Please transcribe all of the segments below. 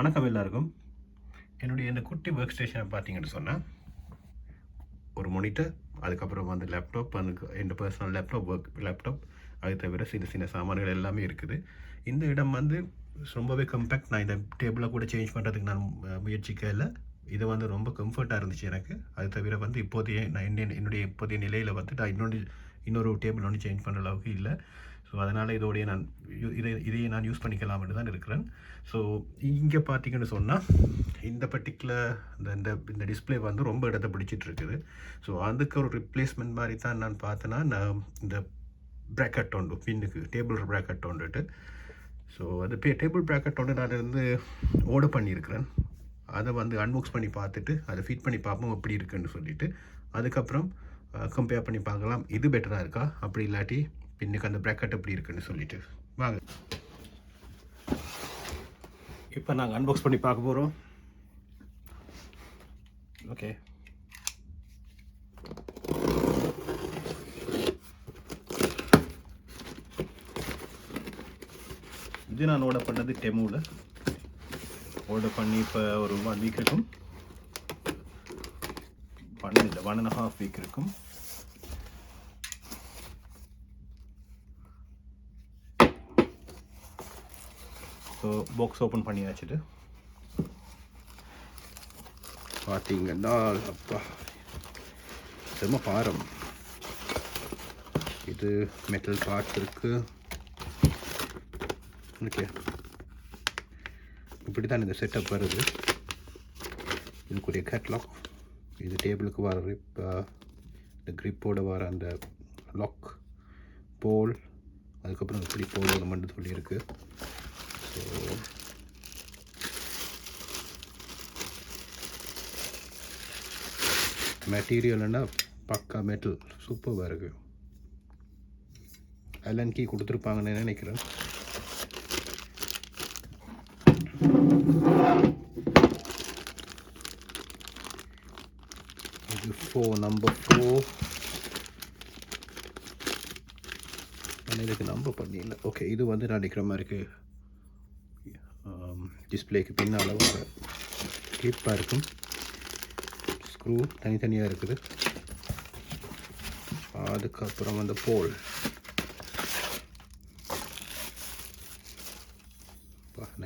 வணக்கம் எல்லாருக்கும். என்னுடைய இந்த குட்டி ஒர்க் ஸ்டேஷனை பார்த்தீங்கன்னு சொன்னால் ஒரு மொனிட்டர் அதுக்கப்புறம் வந்து லேப்டாப் அதுக்கு என் பர்சனல் லேப்டாப் ஒர்க் லேப்டாப் அது தவிர சின்ன சின்ன சாமான்கள் எல்லாமே இருக்குது. இந்த இடம் வந்து ரொம்பவே கம்பேக்ட் நான் இந்த டேபிளை கூட சேஞ்ச் பண்ணுறதுக்கு நான் முயற்சிக்கல முயற்சிக்க இல்லை. இது வந்து ரொம்ப கம்ஃபர்ட்டாக இருந்துச்சு எனக்கு. அது தவிர வந்து இப்போதைய நான் என்ன என்னுடைய இப்போதைய நிலையில் வந்து நான் இன்னொன்று இன்னொரு டேபிள் ஒன்று சேஞ்ச் பண்ணுற அளவுக்கு இல்லை. ஸோ அதனால் இதோடைய நான் இதை இதையே நான் யூஸ் பண்ணிக்கலாம்னு தான் இருக்கிறேன். ஸோ இங்கே பார்த்தீங்கன்னு சொன்னால் இந்த பர்டிகுலர் இந்த இந்த இந்த டிஸ்ப்ளே வந்து ரொம்ப இடத்த பிடிச்சிட்டு இருக்குது. ஸோ அதுக்கு ஒரு ரிப்ளேஸ்மெண்ட் மாதிரி தான் நான் பார்த்தேன்னா நான் இந்த ப்ராக்கெட் ஒன்று பின்னுக்கு டேபிள் ப்ராக்கெட் ஒன்றுட்டு ஸோ அது பே டேபிள் ப்ராக்கெட் ஒன்று நான் வந்து ஆர்டர் பண்ணியிருக்கிறேன். அதை வந்து அன்பாக்ஸ் பண்ணி பார்த்துட்டு அதை ஃபிட் பண்ணி பார்ப்போம் எப்படி இருக்குன்னு சொல்லிவிட்டு அதுக்கப்புறம் கம்பேர் பண்ணி பார்க்கலாம். இது பெட்டராக இருக்கா? அப்படி இல்லாட்டி பின்னுக்கு அந்த ப்ராக்கெட் எப்படி இருக்குன்னு சொல்லிட்டு. வாங்க. இப்போ நாங்கள் அன்பாக்ஸ் பண்ணி பார்க்க போகிறோம் ஓகே இது நான் ஆர்டர் பண்ணது டெமோவில் ஆர்டர் பண்ணி இப்போ ஒரு ஒன் வீக் இருக்கும். ஒன் இல்லை ஒன் அண்ட் ஹாஃப் வீக் இருக்கும். ஸோ பாக்ஸ் ஓப்பன் பண்ணியாச்சுட்டு. பார்த்தீங்கன்னா அப்பா. செம்ம பாரம். இது மெட்டல் பார்ட்ஸ் இருக்குது ஓகே. இப்படி தான் இந்த செட்டப் வருது. இதுக்குரிய கேட்லாக் இது டேபிளுக்கு வர ரிப் இந்த க்ரிப்போட வர அந்த லாக் போல் அதுக்கப்புறம் இப்படி போல் மட்டும் சொல்லியிருக்கு. மெட்டீரியல்னா பக்கா மெட்டல் சூப்பராக இருக்குது அலன் கீ கொடுத்துருப்பாங்கன்னு நினைக்கிறேன். இது ஃபோர் நம்பர் ஃபோர் ஆனால் இதுக்கு நம்பர் பண்ணிடல ஓகே இது வந்து நான் நிற்கிற மாதிரி இருக்குது டிஸ்பிளேக்கு பின்னால் ஒரு கிளிப்பாக இருக்கும். ஸ்க்ரூ தனித்தனியாக இருக்குது. அதுக்கப்புறம் அந்த போல்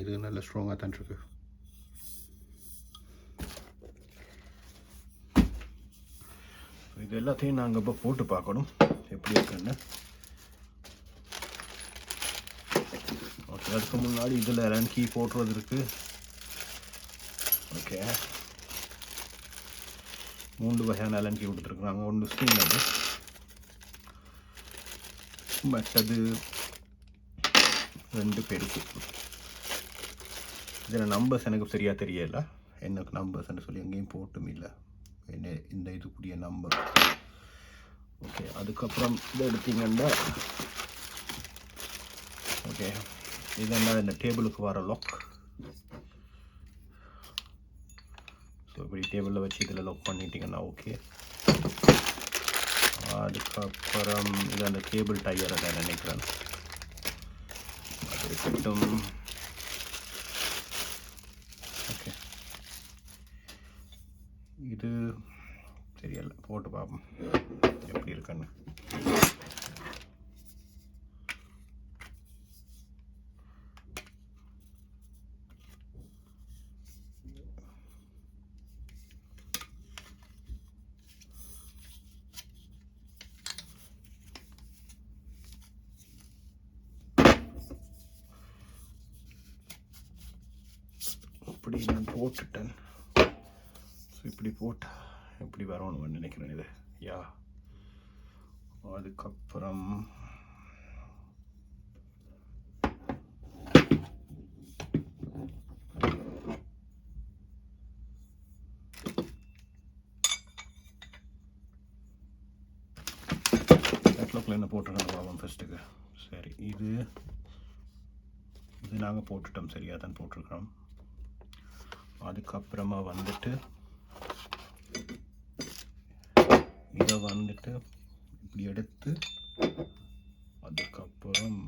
இது நல்ல ஸ்ட்ராங்காக தான் இருக்கு. இது எல்லாத்தையும் நாங்கள் இப்போ போட்டு பார்க்கணும். எப்படி இருக்குன்னு. அதுக்கு முன்னாடி இதில் எலன் கீ போட்டுறது இருக்குது ஓகே மூன்று வகையான அலன் கீ கொடுத்துருக்குறாங்க ஒன்று ஸ்க்ரீன் அது. மற்றது ரெண்டு பேருக்கு. இதில் நம்பர்ஸ் எனக்கு சரியாக தெரியல. என்ன நம்பர்ஸ்ன்னு சொல்லி எங்கேயும் போட்டும் இல்லை. என்ன இந்த இதுக்குரிய நம்பர் ஓகே அதுக்கப்புறம் இதை எடுத்தீங்கன்னா ஓகே இதெல்லாம் இந்த டேபிளுக்கு வர லாக் ஸோ இப்படி டேபிளில் வச்சு இதில் லாக் பண்ணிட்டீங்கன்னா ஓகே அதுக்கப்புறம் இது அந்த கேபிள் டயரை நான் நினைக்கிறேன். அது இருக்கட்டும். ஓகே இது தெரியல போட்டு பார்ப்போம் எப்படி இருக்குன்னு. இப்படி நான் போட்டுட்டேன். ஸோ இப்படி போட்டால் எப்படி வரணும்னு நினைக்கிறேன் இது? யா. அதுக்கப்புறம் கேட்லாக்ல என்ன போட்டுருக்காங்க பாவம் ஃபஸ்ட்டுக்கு சரி இது இது நாங்கள் போட்டுட்டோம். சரியாக தான் போட்டிருக்கிறோம். அதுக்கப்புறமா வந்துட்டு இதை வந்துட்டு இப்படி எடுத்து அதுக்கப்புறம்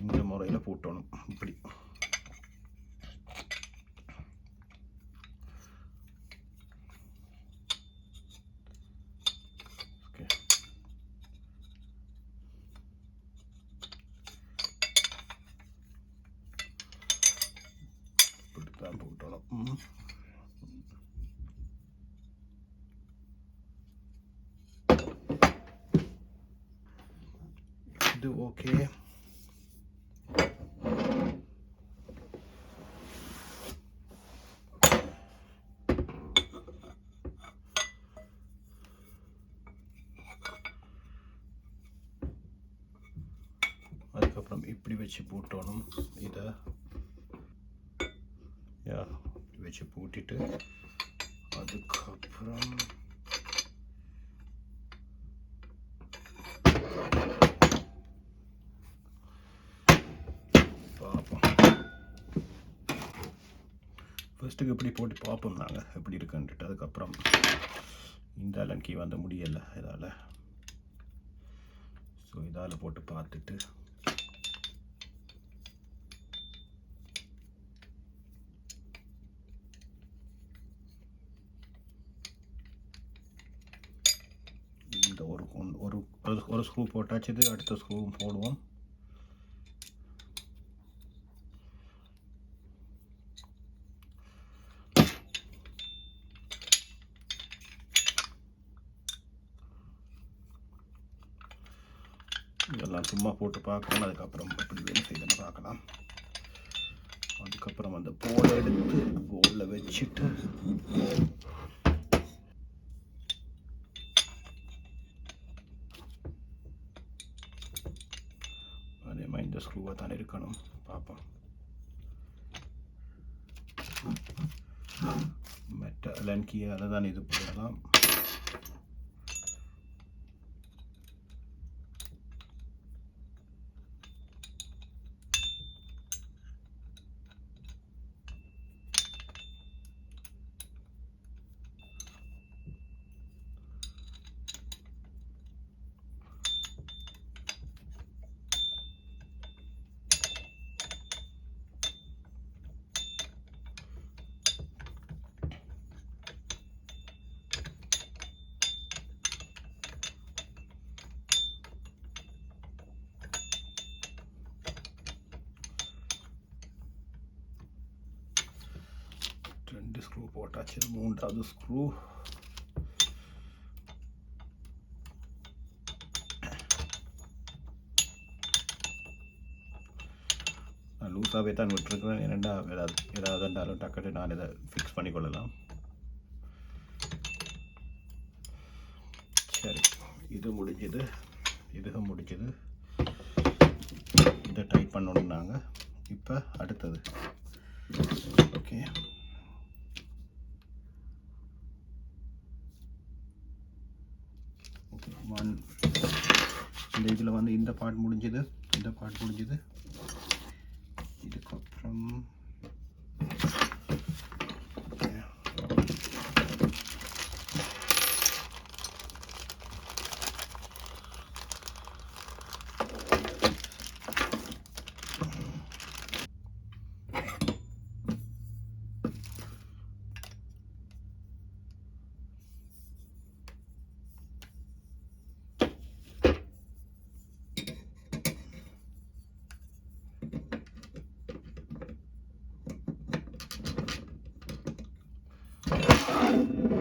இந்த முறையில் பூட்டணும். இப்படி ஓகே இப்படித்தான் பூட்டணும் ம். இது ஓகே அதுக்கப்புறம் இப்படி வச்சு பூட்டணும். இதை யா இப்படி வச்சு பூட்டிட்டு அதுக்கப்புறம் பார்ப்போம் ஃபஸ்ட்டுக்கு எப்படி போட்டு பார்ப்போம் நாங்கள் எப்படி இருக்குன்ட்டு அதுக்கப்புறம் இந்த கீ வந்து முடியலை இதால். ஸோ இதால் போட்டு பார்த்துட்டு. இந்த ஒரு ஒன்- ஒரு ஒரு- ஒரு ஸ்க்ரூ போட்டாச்சு அடுத்த ஸ்க்ரூவும் போடுவோம். இதெல்லாம் சும்மா போட்டு பார்க்கணும் அதுக்கப்புறம் எப்படி வேலை செய்யுதுன்னு பார்க்கலாம். அதுக்கப்புறம் அந்த போலை எடுத்து போலில் வச்சுட்டு அதே மாதிரி இந்த ஸ்க்ரூவாக தான் இருக்கணும். பார்ப்போம். மற்ற லன்கியால் தான் இது போடலாம் ரெண்டு ஸ்க்ரூ போட்டாச்சு மூன்றாவது ஸ்க்ரூ நான் லூஸாகவே தான் விட்டுருக்குறேன். ஏன்னா ஏதாவது ஏதாவது இருந்தாலும் டக்குன்னு நான் இதை ஃபிக்ஸ் பண்ணிக்கொள்ளலாம் சரி இது முடிஞ்சது. இதுவும் முடிஞ்சது. இதை டைப் பண்ணணுன்னாங்க இப்போ அடுத்தது. ஓகே ஒன் இந்த இதில் வந்து இந்த பார்ட் முடிஞ்சுது இந்த பார்ட் முடிஞ்சுது இதுக்கப்புறம்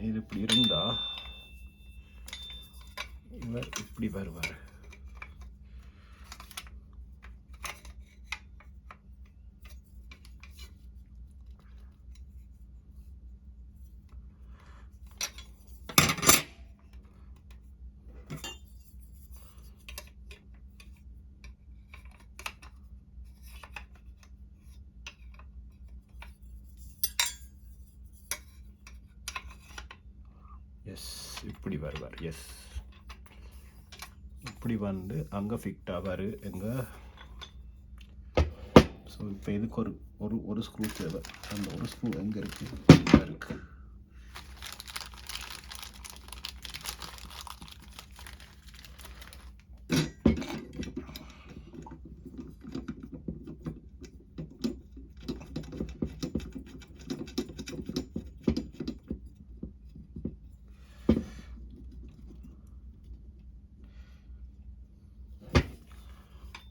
இது இப்படி இருந்தா இவர் இப்படி வருவார் எஸ் இப்படி வருவார். எஸ் இப்படி வந்து அங்கே ஃபிக்ட் ஆவார். எங்கே? ஸோ இப்போ இதுக்கு ஒரு ஒரு ஒரு ஸ்க்ரூ தேவை? அந்த ஒரு ஸ்க்ரூ எங்கே இருக்குது இருக்குது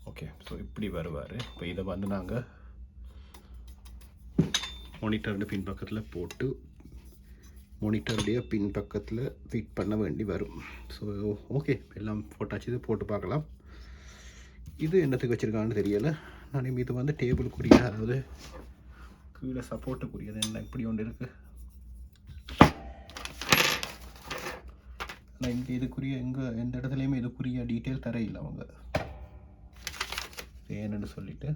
ஓகே ஸோ இப்படி வருவார். இப்போ இதை வந்து நாங்கள் மானிட்டருடைய பின்பக்கத்தில் போட்டு மானிட்டருடைய பின்பக்கத்தில் ஃபிட் பண்ண வேண்டி வரும். ஸோ ஓகே எல்லாம் போட்டாச்சு இது போட்டு பார்க்கலாம். இது என்னத்துக்கு வச்சுருக்காங்கன்னு தெரியலை. நான் இது வந்து டேபிளுக்குரிய அதாவது கீழே சப்போர்ட்டுக்குரியது என்ன இப்படி ஒன்று இருக்குது ஆனால் இங்கே இதுக்குரிய எங்கே எந்த இடத்துலையுமே இதுக்குரிய டீட்டெயில் தர இல்லை அவங்க. ஏன்னு சொல்லிட்டு.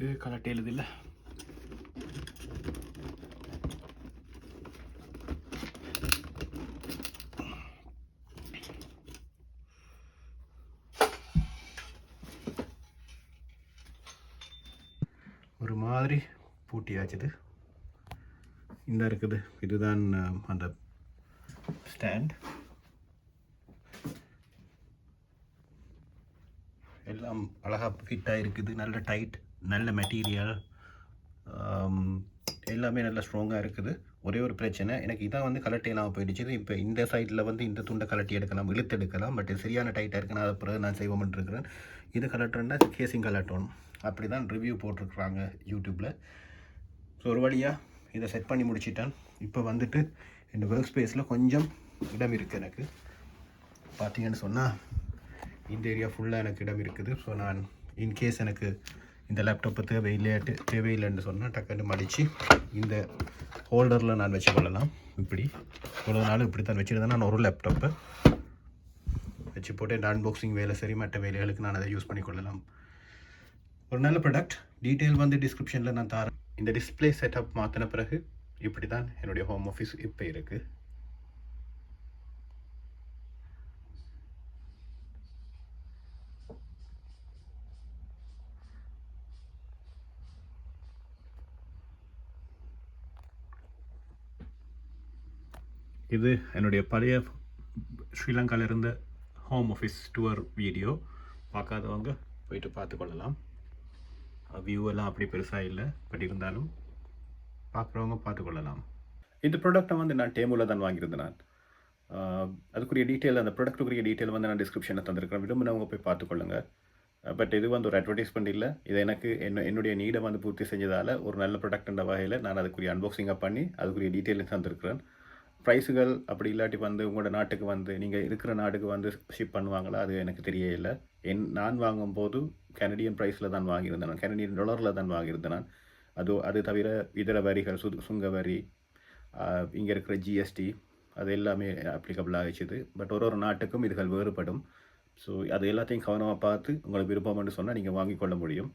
ம். இது கலட்டி எழுதில்ல ஒரு மாதிரி பூட்டியாச்சுது இந்த இருக்குது. இதுதான் அந்த ஸ்டாண்ட் எல்லாம் அழகாக ஃபிட்டாக இருக்குது. நல்ல டைட் நல்ல மெட்டீரியல் um, எல்லாமே நல்ல ஸ்ட்ராங்காக இருக்குது. ஒரே ஒரு பிரச்சனை எனக்கு இதான் வந்து கலட்டி இல்லாமல் போயிடுச்சு. இப்போ இந்த சைடில் வந்து இந்த துண்டை கலட்டி எடுக்கலாம் இழுத்து எடுக்கலாம். பட் சரியான டைட்டாக இருக்கு நான் அதை பிறகு நான் செய்வோம்னு இது கலட்டுறேன்னா கேசிங் கலட்டணும் அப்படி தான் ரிவ்யூ போட்டிருக்குறாங்க யூடியூப்பில் ஸோ ஒரு வழியாக இதை செட் பண்ணி முடிச்சிட்டேன். இப்போ வந்துட்டு இந்த ஒர்க் ஸ்பேஸில் கொஞ்சம் இடம் இருக்குது எனக்கு. பார்த்தீங்கன்னு சொன்னால் இந்த ஏரியா ஃபுல்லாக எனக்கு இடம் இருக்குது. ஸோ நான் இன்கேஸ் எனக்கு இந்த லேப்டாப்பை தேவையில்லையாட்டு தேவையில்லைன்னு சொன்னால் டக்குன்னு மடித்து இந்த ஹோல்டரில் நான் வச்சுக்கொள்ளலாம் இப்படி. இவ்வளோ நாள் இப்படி தான் வச்சுருந்தேன். நான் ஒரு லேப்டாப்பை வச்சு போட்டு இந்த அன்பாக்சிங் வேலை சரி மற்ற வேலைகளுக்கு நான் அதை யூஸ் பண்ணிக்கொள்ளலாம் ஒரு நல்ல ப்ராடக்ட் டீட்டெயில் வந்து டிஸ்கிரிப்ஷனில் நான் தரேன். இந்த டிஸ்ப்ளே செட்டப் மாற்றின பிறகு இப்படி தான் என்னுடைய ஹோம் ஆஃபீஸ் இப்போ இருக்குது இது என்னுடைய பழைய ஸ்ரீலங்காவில் இருந்த ஹோம் ஆஃபீஸ் டூர் வீடியோ பார்க்காதவங்க போயிட்டு பார்த்துக்கொள்ளலாம். வியூ எல்லாம் அப்படி பெருசாக இல்லை. பட் இருந்தாலும் பார்க்குறவங்க பார்த்துக்கொள்ளலாம். இந்த ப்ராடக்ட்டை வந்து நான் டேமுவில் தான் வாங்கியிருந்தேன் நான். அதுக்குரிய டீட்டெயில் அந்த ப்ராடக்ட்டுக்குரிய டீட்டெயில் வந்து நான் டிஸ்கிரிப்ஷனில் தந்திருக்கிறேன். விரும்பினவங்க போய் பார்த்துக்கொள்ளுங்க. பட் இது வந்து ஒரு அட்வர்டைஸ்மெண்ட் இல்லை. இது எனக்கு என்ன என்னுடைய நீடை வந்து பூர்த்தி செஞ்சதால் ஒரு நல்ல ப்ராடக்ட்ன்ற வகையில் நான் அதுக்குரிய அன்பாக்சிங்காக பண்ணி அதுக்குரிய டீட்டெயிலும் தந்திருக்கிறேன். ப்ரைஸுகள் அப்படி இல்லாட்டி வந்து உங்களோட நாட்டுக்கு வந்து நீங்கள் இருக்கிற நாட்டுக்கு வந்து ஷிப் பண்ணுவாங்களா? அது எனக்கு தெரியவே இல்லை என் நான் வாங்கும்போது கனடியன் ப்ரைஸில் தான் வாங்கியிருந்தேன் நான். கனடியன் டாலரில் தான் வாங்கியிருந்தேன் நான். அது அது தவிர இதர வரிகள் சு சுங்க வரி இங்கே இருக்கிற ஜிஎஸ்டி அது எல்லாமே அப்ளிகபிள் ஆகிச்சுது பட் ஒரு ஒரு நாட்டுக்கும் இதுகள் வேறுபடும். ஸோ அது எல்லாத்தையும் கவனமாக பார்த்து உங்களுக்கு விருப்பம்னு சொன்னால் நீங்கள் வாங்கிக்கொள்ள முடியும்.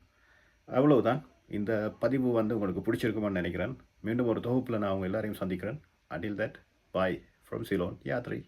அவ்வளவுதான். இந்த பதிவு வந்து உங்களுக்கு பிடிச்சிருக்குமான்னு நினைக்கிறேன். மீண்டும் ஒரு தொகுப்பில் நான் அவங்க எல்லாரையும் சந்திக்கிறேன். Adil that Bye from Ceylon, Yadri.